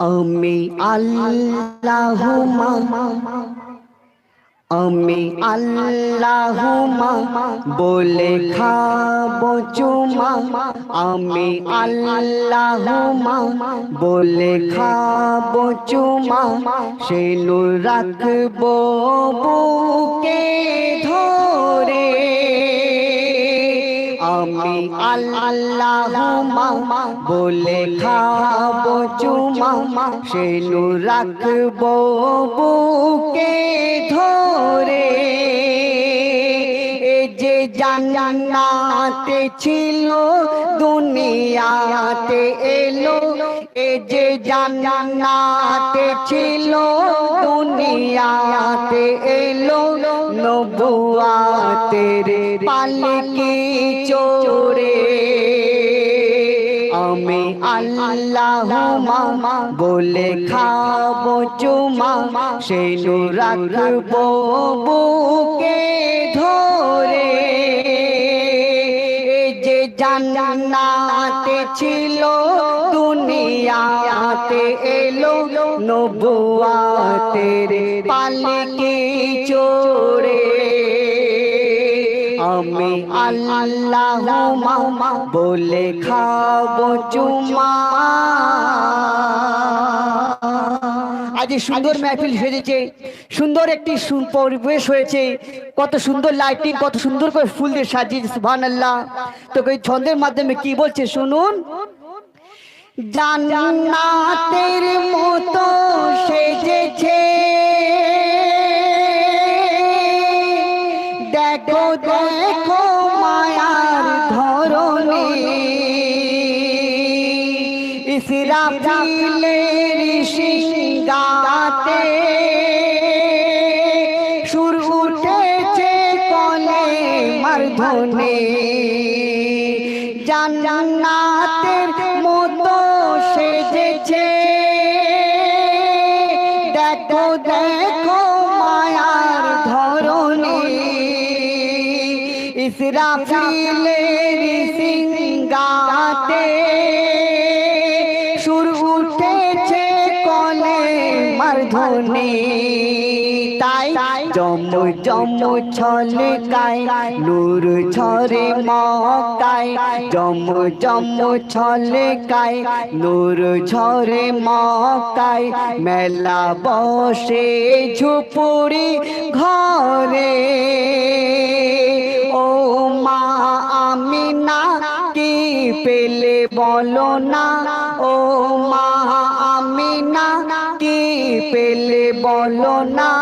আমি আল্লাহুমা আমি আল্লাহুমা বলে খাব চুমা, আমি আল্লাহুমা বলে খাব চুমা, সে রাখব বুকে ধরে। আমি আল্লাহ বলে খাব চুমা। সে রাখব বুকে ধরে। জান্নাতে ছিল, দুনিয়াতে এলো। এ যে জান্নাতে ছিল, দুনিয়াতে এলো। নবুয়াতের পালকি চোরে। আমি আল্লাহুমা বলে খাব চুমা সে রাখব বুকে ধরে। জান্নাতে ছিল দুনিয়াতে এলো নবুয়াতের পালকি চোরে। আমি আল্লাহুমা বলে খাব চুমা। আজ সুন্দর মেহফিল সেজেছে। সুন্দর একটি পরিবেশ হয়েছে। কত সুন্দর লাইটিং কত সুন্দর করে ফুল দিয়ে সাজিয়েছে সুহান আল্লাহ তো এই ছন্দের মাধ্যমে কি বলছে শুনুন? জান্নাতের মতো সেজেছে। মারধনে জান্নাতের মতো সেজেছে। দেখো দেখো মায়ার ধরনে ইসরাফিলের সিংগাতে সুর উঠেছে কলে মারধনে তাই জম জম ছলকায় নূর ঝরে মকায়। জম জম ছলকায় নূর ছরে মকায়। মেলা বসে ঝুপুরি ঘরে। ও মা, আমি না কি পেলে বলো না? ও মা আমি না কি পেলে বলো না?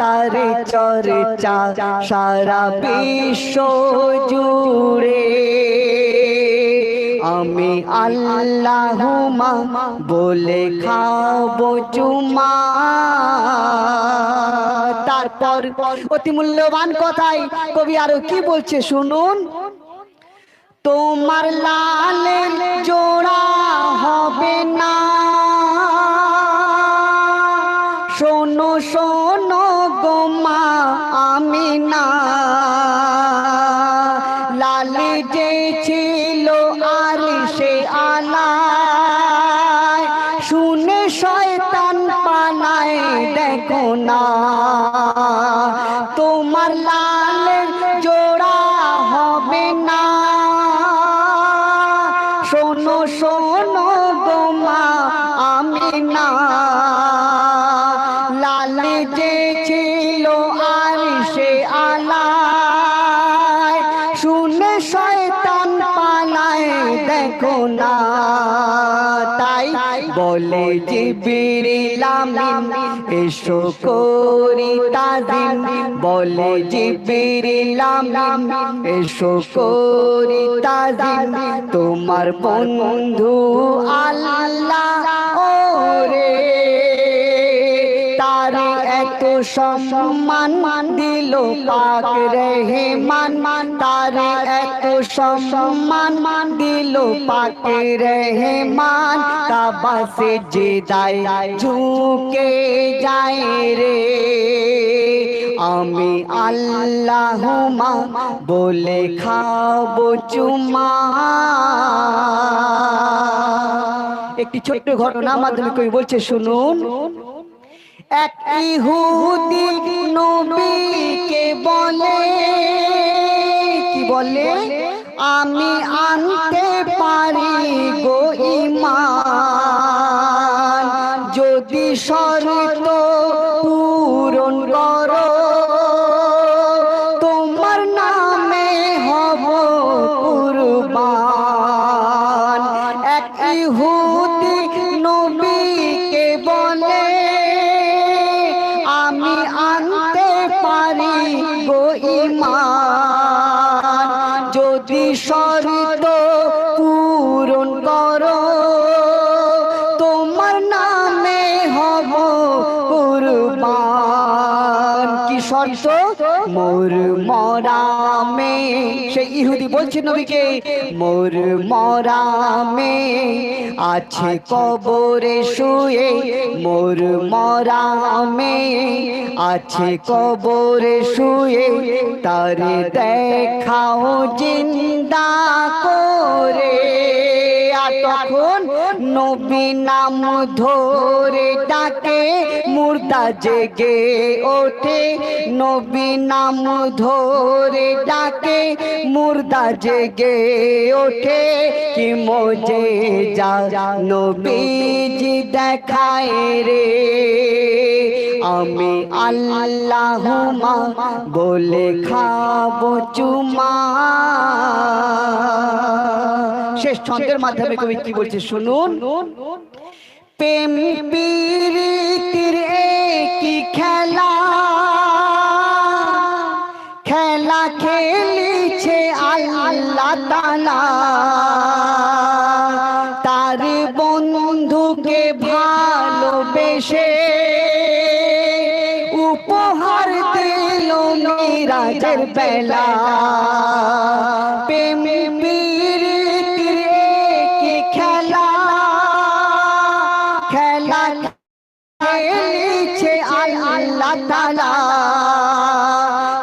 তার চর্চা সারা বিশ্ব জুড়ে। আমি আল্লাহুমা বলে খাব চুমা। তারপর অতি মূল্যবান কথাই কবি আরও কি বলছে শুনুন? তোমার লালের জোড়া হবে শোনো গোমা আমি না। লাল যে ছিল আর সে আলায় শুনে শয়তান পালায়, দেখো না। তাই বলে যে জিবিরিলামিন এসো করি তাজিম বলে জিবিরিলাম এসো করি তাজিম তোমার বন্ধু আল্লাহ। ওরে সম্মান দিল পাক রহে মান মান তার এত সম্মান দিল পাক রহে মান কাবা সে যে দায় ঝুঁকে যায় রে। আমি আল্লাহ বলে খাব চুমা। একটি ছোট্ট ঘটনা মাধ্যমে কবি বলছে, শুনুন। এক ইহুদি নবীকে বলে। কি বলে? আমি আনতে পারি গো ইমান। যদি শর্ত শর্ত পূরণ করো। তোমার নামে হব কুরবান। কি শর্ত? মোর ইহুদি বলছে নবীকে, মোর মরামে আছে কবরে শুয়ে, মোর মরামে আছে কবরে শুয়ে, তার দেখাও জিন্দা করে। তখন নবী নাম ধরে ডাকে, মুর্দা জেগে ওঠে। নবী নাম ধরে ডাকে, মুর্দা জেগে ওঠে। কি মজে যা নবীজি দেখায় রে। আমি আল্লাহ বলে খাব চুমা। শেষ ছন্দের মাধ্যমে কবি কি বলছে শুনুন? প্রেম প্রীতির কি খেলা। খেলা খেলিছে আল্লাহ তালা তার বন্ধুকে ভালোবেসে মিরাজের বেলা। প্রেম প্রীতির কি খেলা। খেলা আল্লাহ তালা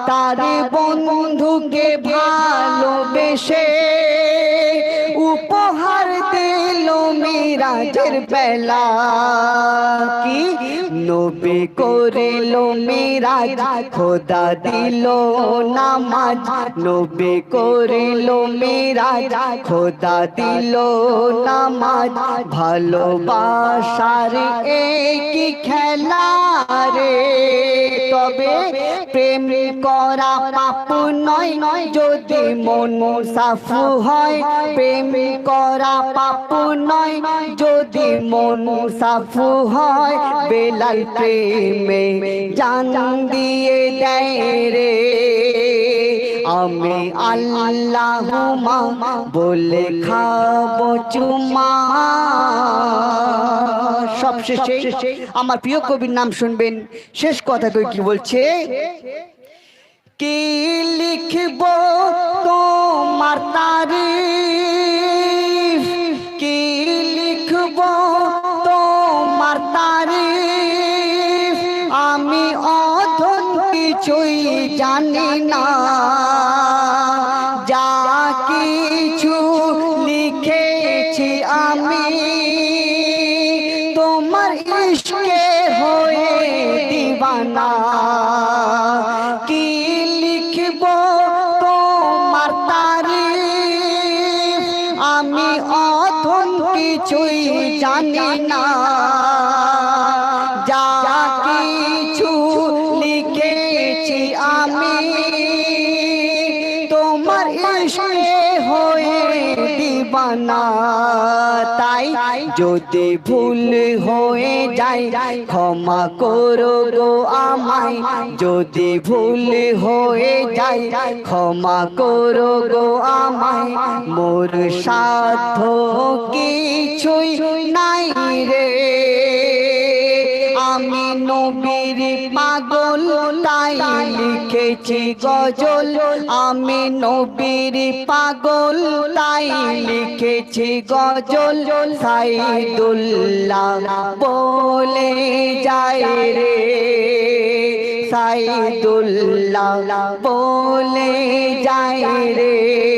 তার বন্ধুকে ভালোবেসে উপহার দিল মিরাজের বেলা। কি নবী করিল মিরাজ, খোদা দিল নামাজ। নবী করিল মিরাজ, খোদা দিল নামাজ। ভালোবাসার একই খেলা রে। তবে প্রেম করা পাপ নয় নয়, যদি মন সাফু হয়। প্রেম করা পাপ নয়, যদি মন সাফু হয়। বেলাল প্রেমে জান দিয়ে দেয় রে। আমি আল্লাহ বলে খাব চুমা। সবশেষে আমার প্রিয় কবির নাম শুনবেন। শেষ কথা কই কি বলছে? কি লিখব তোমার তারিফ জানি না। যা কিছু লিখেছি আমি, তোমার ইশকে হয়ে দিবানা। কি লিখব তোমার আমি অধন কিছুই জানি না। হয়ে দিবানা। তাই যদি ভুল হয়ে যায়, ক্ষমা করো গো আমায়। যদি ভুল হয়ে যায়, ক্ষমা করো গো আমায়। মোর সাধ্য কিছুই নাই রে। আমি নবীর পাগল, তাই লিখেছি গজল। আমি নবীর পাগল, তাই লিখেছি গজল। সাইদুল্লাহ বলে যায় রে। সাইদুল্লাহ বলে যায় রে।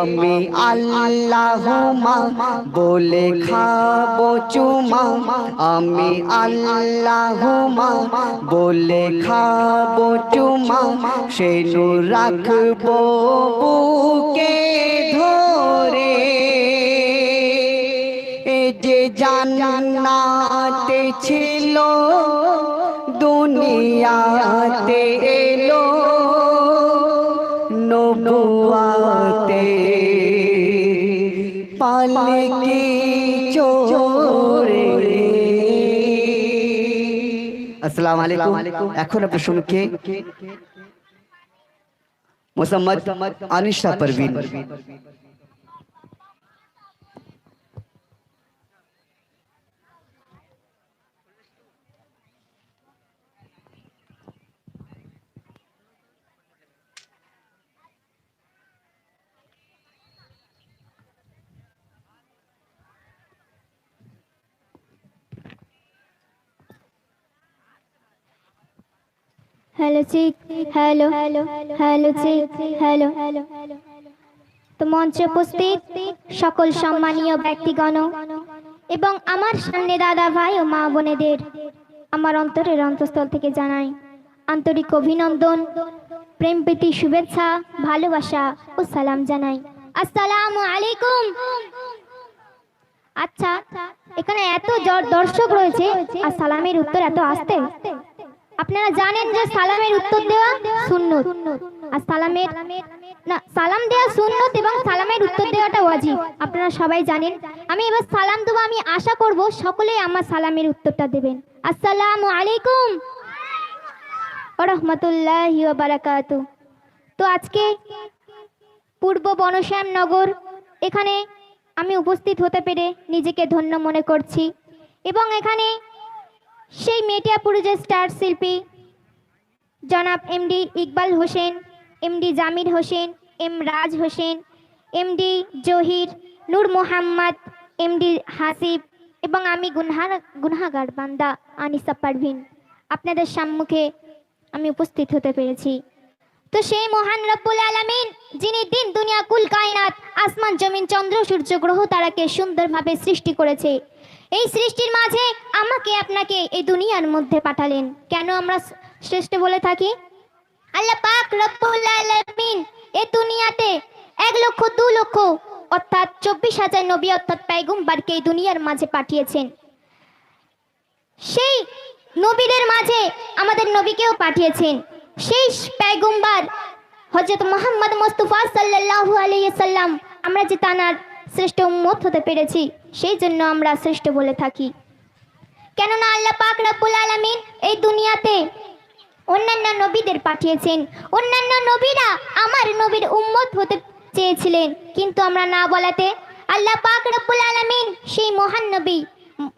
আমি আল্লাহ বলে খাব চুমা। আমি আল্লাহ বলে খাব চুমা। সে রাখব বুকে ধরে। এ যে জান্নাতে ছিল, দুনিয়াতে এলো। চোরে আসসালামু আলাইকুম এখন আপনার সঙ্গে Mosammat Anisha Parvin hello check hello hello hello check hello. Hello তো মঞ্চে উপস্থিত সকল সম্মানীয় ব্যক্তিগণ এবং আমার সামনে দাদা ভাই ও মা বোনেদের আমার অন্তরের অন্তঃস্থল থেকে জানাই আন্তরিক অভিনন্দন, প্রেম প্রীতি, শুভেচ্ছা, ভালোবাসা ও সালাম জানাই। আসসালামু আলাইকুম। আচ্ছা এখানে এত দর্শক রয়েছে, আর সালামের উত্তর এত আসতে? আপনারা জানেন যে সালামের উত্তর দেওয়া সুন্নত। আর সালামের না, সালাম দেওয়া সুন্নত এবং সালামের উত্তর দেওয়াটা ওয়াজিব। আপনারা সবাই জানেন। আমি এবার সালাম দেবো, আমি আশা করব সকলেই আমার সালামের উত্তরটা দেবেন। আসসালামু আলাইকুম। রহমতুল্লাহ বারাকাতু। তো আজকে পূর্ব বনশ্যামনগর এখানে আমি উপস্থিত হতে পেরে নিজেকে ধন্য মনে করছি। এবং এখানে সেই মেটিয়াপুরুজের স্টার শিল্পী, জনাব MD Iqbal Hossain MD Jamir Hossain, M Raj Hossain MD Jahir, Nur Mohammad MD Hasib এবং আমি গুনহার গুনহাগার বান্দা আনিসা পারভিন। আপনাদের সম্মুখে আমি উপস্থিত হতে পেরেছি। তো সেই মহান রব্বুল আলামিন, যিনি দিন দুনিয়া কুল কায়নাত, আসমান জমিন চন্দ্র সূর্য গ্রহ তারাকে সুন্দরভাবে সৃষ্টি করেছে এই সৃষ্টির মাঝে আমাকে আপনাকে এই দুনিয়ার মধ্যে পাঠালেন। কেন আমরা শ্রেষ্ঠ বলে থাকি? আল্লাহ পাক রব্বুল আলামিন এই দুনিয়াতে এক লক্ষ, দু লক্ষ, অর্থাৎ চব্বিশ হাজার নবী, অর্থাৎ পেগুম্বারকে এই দুনিয়ার মাঝে পাঠিয়েছেন। সেই নবীদের মাঝে আমাদের নবীকেও পাঠিয়েছেন। সেই পেগুম্বার হজরত মোহাম্মদ মুস্তফা সাল্লাল্লাহু আলাইহি সাল্লাম, আমরা যে তানার শ্রেষ্ঠ উম্মত হতে পেরেছি সেই জন্য আমরা শ্রেষ্ঠ বলে থাকি। কেননা আল্লাহ পাক রব্বুল আলামিন এই দুনিয়াতে অন্যান্য নবীদের পাঠিয়েছেন। অন্যান্য নবীরা আমার নবীর উম্মত হতে চেয়েছিলেন। কিন্তু আমরা না বলাতে আল্লাহ পাক রব্বুল আলামিন সেই মহান নবী,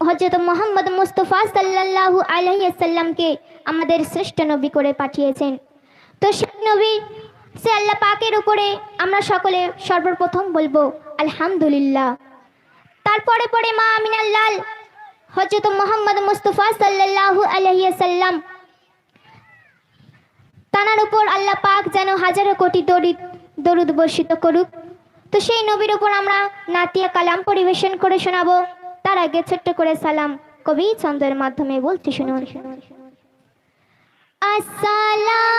হযরত মোহাম্মদ মুস্তফা সাল্লাল্লাহু আলাইহি আমাদের শ্রেষ্ঠ নবী করে পাঠিয়েছেন। তো সেই নবী, সে আল্লাহ পাকের উপরে আমরা সকলে সর্বপ্রথম বলব, আলহামদুলিল্লাহ। তারপরে পরে পরে মা আমিনাল লাল। হযরত মোহাম্মদ মুস্তফা সাল্লাল্লাহু আলাইহি সাল্লাম তানার উপর আল্লাহ পাক যেন হাজারো কোটি দরিদ দরুদ বর্ষিত করুক। তো সেই নবীর উপর আমরা নাতিয়া কালাম পরিবেশন করে শোনাবো। তার আগে ছোট্ট করে সালাম কবি ছন্দের মাধ্যমে বলতে শুনুন। আসসালাম